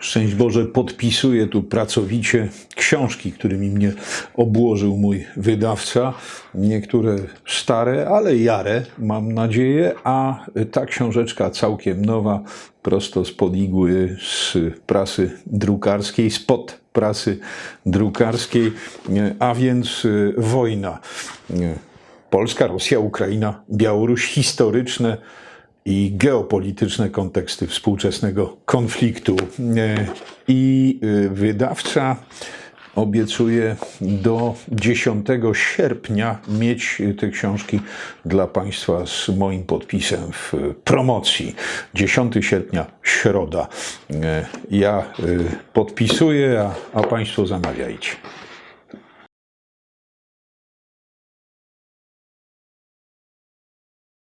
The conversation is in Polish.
szczęść Boże, podpisuję tu pracowicie książki, którymi mnie obłożył mój wydawca. Niektóre stare, ale jare, mam nadzieję, a ta książeczka całkiem nowa, prosto spod igły z prasy drukarskiej, spod prasy drukarskiej, a więc y, wojna. Y, Polska, Rosja, Ukraina, Białoruś, historyczne i geopolityczne konteksty współczesnego konfliktu. E, I y, wydawca obiecuje do 10 sierpnia mieć te książki dla Państwa z moim podpisem w promocji. 10 sierpnia, środa. E, Ja podpisuję, a, a Państwo zamawiajcie.